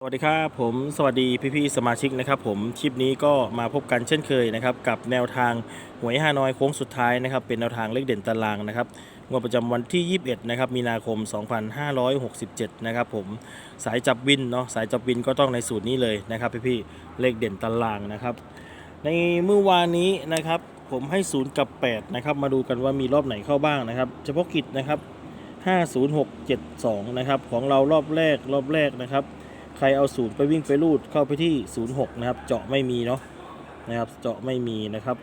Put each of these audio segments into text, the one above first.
สวัสดีครับผมสวัสดีพี่ๆสมาชิกนะครับผมคลิปนี้ก็มาพบกันเช่นเคยนะครับกับแนวทางหวยฮานอยโค้งสุดท้ายนะครับเป็นแนวทางเลขเด่นตารางนะครับงวดประจำวันที่ 21นะครับมีนาคม 2567นะครับผมสายจับวินเนาะสายจับวินก็ต้องในสูตรนี้เลยนะครับพี่ๆเลขเด่นตารางนะครับในเมื่อวานนี้นะครับผมให้ 0 กับ 8 นะครับ มาดูกันว่ามีรอบไหนเข้าบ้างนะครับ เฉพาะกิจนะครับ 50672 นะครับของเรารอบแรกรอบแรกนะครับ ใครเอาศูนย์ไปวิ่งไปรูดเข้าไปที่ 06 นะครับ เจาะไม่มีเนาะนะครับ เจาะไม่มีนะครับ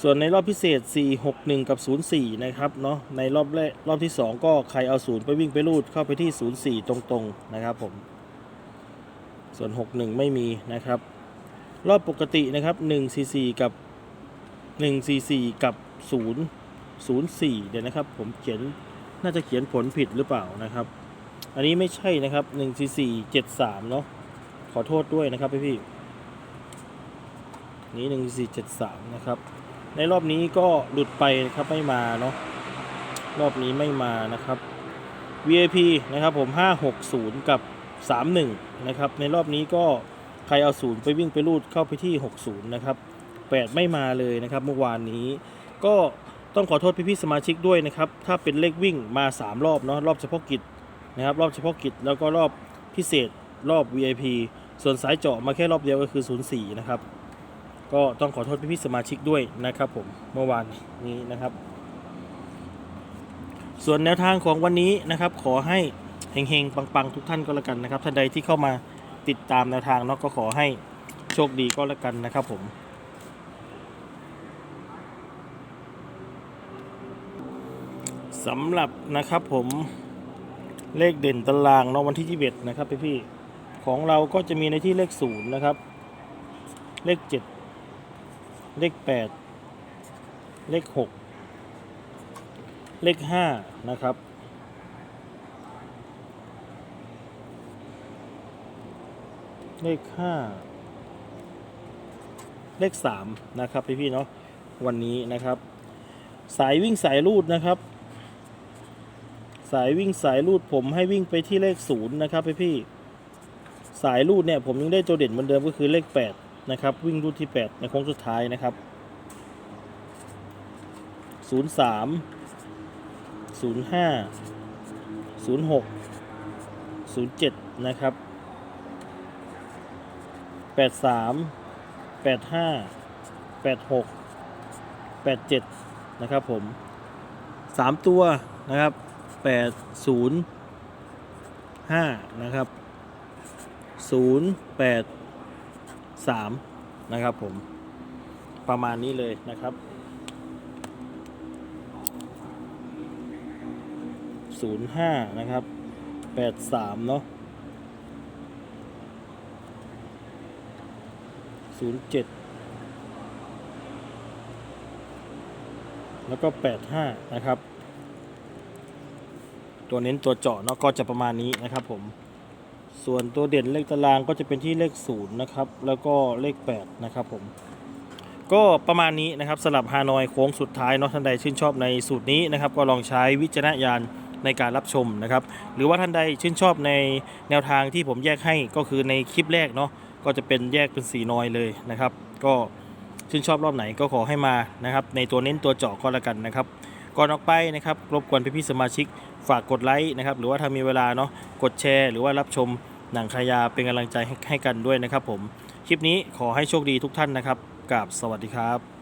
ส่วนในรอบพิเศษ 461 กับ 04 นะครับเนาะในรอบแรกรอบที่ 2 ก็ใครเอาศูนย์ไปวิ่งไปรูดเข้าไปที่ 04 ตรงๆนะครับผมส่วน 61 ไม่มีนะครับ รอบปกตินะครับ 144 กับ 144 กับ 0 04 เดี๋ยวนะครับ ผมเขียนน่าจะเขียนผลผิดหรือเปล่านะครับ อันนี้ไม่ใช่นะครับหนึ่งสี่สี่เจ็ดสามเนาะขอโทษด้วยนะครับพี่พี่นี้หนึ่งสี่เจ็ดสามนะครับ ในรอบนี้ก็หลุดไปนะครับไม่มาเนาะรอบนี้ไม่มานะครับ VIP นะครับผมห้าหกศูนย์กับสามหนึ่งนะครับ ในรอบนี้ก็ใครเอาศูนย์ไปวิ่งไปรูดเข้าไปที่หกศูนย์นะครับแปดไม่มาเลยนะครับ เมื่อวานนี้ ก็ต้องขอโทษพี่ๆสมาชิกด้วยนะครับ ถ้าเป็นเลขวิ่งมาสามรอบเนาะรอบเฉพาะกิจ นะครับรอบเฉพาะกิจแล้วก็รอบพิเศษรอบ VIP ส่วนสายเจาะมาแค่รอบเดียวก็คือ 04 นะครับ ก็ต้องขอโทษพี่ๆสมาชิกด้วยนะครับผมเมื่อวานนี้นะครับ ส่วนแนวทางของวันนี้นะครับ ขอให้เฮงๆ ปังๆ ทุกท่านก็แล้วกันนะครับท่านใดที่เข้ามาติดตามแนวทางเนาะก็ขอให้โชคดีก็แล้วกันนะครับผมสำหรับนะครับผม เลขเด่นตารางเนาะวันที่ 21 นะครับพี่พี่ของเราก็จะมีในที่เลข 0 นะครับ เลข 7 เลข 8 เลข 6 เลข 5 นะครับ เลข 5 เลข 3 นะครับพี่พี่เนาะวันนี้นะครับ สายวิ่งสายรูดนะครับ สายวิ่งสายรูดผมให้วิ่งไปที่เลขศูนย์นะครับพี่พี่สายรูดเนี่ยผมยังได้ตัวเด่นเหมือนเดิมก็คือเลขแปดนะครับวิ่งรูดที่แปดในโค้งสุดท้ายนะครับศูนย์สามศูนย์ห้าศูนย์หกศูนย์เจ็ดนะครับแปดสามแปดห้าแปดหกแปดเจ็ดนะครับผมสามตัวนะครับ ปดศูนย์ห้านะครับศูนย์แปดสามนะครับผมประมาณนี้เลยนะครับศูนย์ห้านะครับแปดสามเนาะศูนย์เจ็ดแล้วก็แปดห้านะครับ ตัวเน้นตัวเจาะเนาะก็จะประมาณนี้นะครับผม ส่วนตัวเด่นเลขตารางก็จะเป็นที่เลขศูนย์นะครับ แล้วก็เลข8นะครับผม ก็ประมาณนี้นะครับสำหรับฮานอยโค้งสุดท้ายเนาะท่านใดชื่นชอบในสูตรนี้นะครับ ก็ลองใช้วิจารณญาณในการรับชมนะครับ หรือว่าท่านใดชื่นชอบในแนวทางที่ผมแยกให้ก็คือในคลิปแรกเนาะก็จะเป็นแยกเป็นสีนอยเลยนะครับ ก็ชื่นชอบรอบไหนก็ขอให้มานะครับ ในตัวเน้นตัวเจาะก็แล้วกันนะครับ ก่อนออกไปนะครับรบกวนพี่ๆสมาชิกฝากกดไลค์นะครับหรือว่าถ้ามีเวลาเนาะกดแชร์ หรือว่ารับชมหนังขายาเป็นกำลังใจให้ให้กันด้วยนะครับผม คลิปนี้ขอให้โชคดีทุกท่านนะครับกับสวัสดีครับ